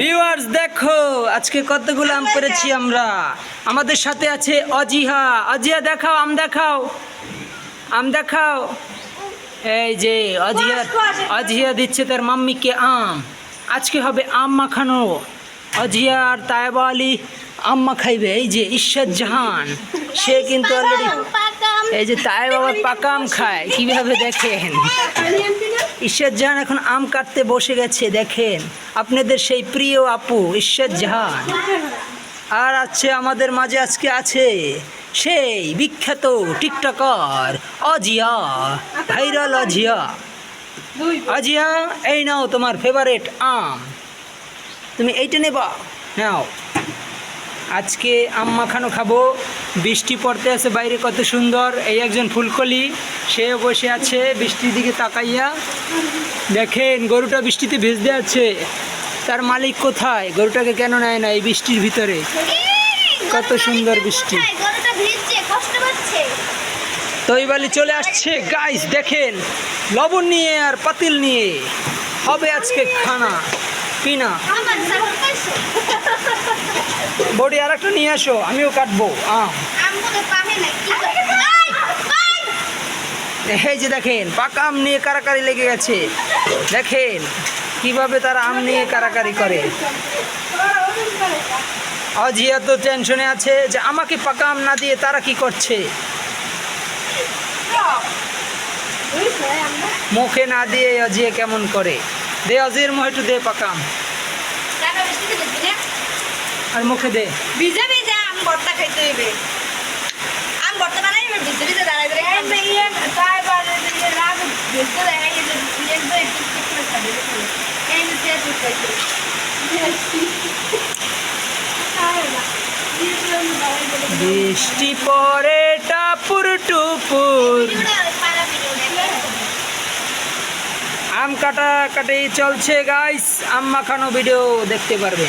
Viewers দেখো আজকে কতগুলো আম পেরেছি আমরা। আমাদের সাথে আছে অজিহা। অজিহা দেখাও আম দেখাও। আম দেখাও। এই যে অজিহা অজিহা দিচ্ছে তার মাম্মিকে আম। আজকে হবে আম মাখানো। অজিহা আর তায়বা আলী আম খাইবে এই যে ঈশ্বর জাহান সে কিন্তু অলরেডি এই যে তাই বাবা পাকা আম খায় কীভাবে দেখেন? ঈশ্বর জাহান এখন আম কাটতে বসে গেছে দেখেন। আপনাদের সেই প্রিয় আপু ঈশ্বর জাহান। আর আছে আমাদের মাঝে আজকে আছে সেই বিখ্যাত টিকটকার অজিয়া ভাইরাল অজিয়া। অজিয়া এই নাও তোমার ফেভারেট আম। তুমি এইটা নেবা? নাও। আজকে আম মাখানো খাব। বৃষ্টি পড়তে আছে বাইরে কত সুন্দর। এই একজন ফুলকলি সে বসে আছে বৃষ্টির দিকে তাকাইয়া। দেখেন গরুটা বৃষ্টিতে ভেজতে আছে। তার মালিক কোথায়? গরুটাকে কেন নেয় না এই বৃষ্টির ভিতরে? কত সুন্দর বৃষ্টি। তৈবালি চলে আসছে। গাইস দেখেন লবণ নিয়ে আর পাতিল নিয়ে। হবে আজকে খানা পিনা। বডি আর একটা নিয়ে আসো, আমিও কাটবো। এই যে দেখেন, পাকা আম নিয়ে কারাকারি লেগে গেছে। দেখেন, কীভাবে তারা আম নিয়ে কারাকারি করে। অজিয়া তো টেনশনে আছে যে আমাকে পাকা আম না দিয়ে তারা কি করছে? মুখে না দিয়ে অজিয়া কেমন করে? দে অজির মুখে একটু দে পাকা আম টাকা বৃষ্টিতে ভিজবি না? আর মুখে দে। ভিজে ভিজে আম ভর্তা খাইতে হইবে। আম ভর্তা বানাই এবার ভিজে ভিজে দাঁড়াই। তাই দেখাই যে একদম একটু একটু করে খাবে এই যে খাইতে বৃষ্টি পরে টাপুর টুপুর। আম কাটা কাটি চলছে গাইস আম মাখানো ভিডিও দেখতে পারবে।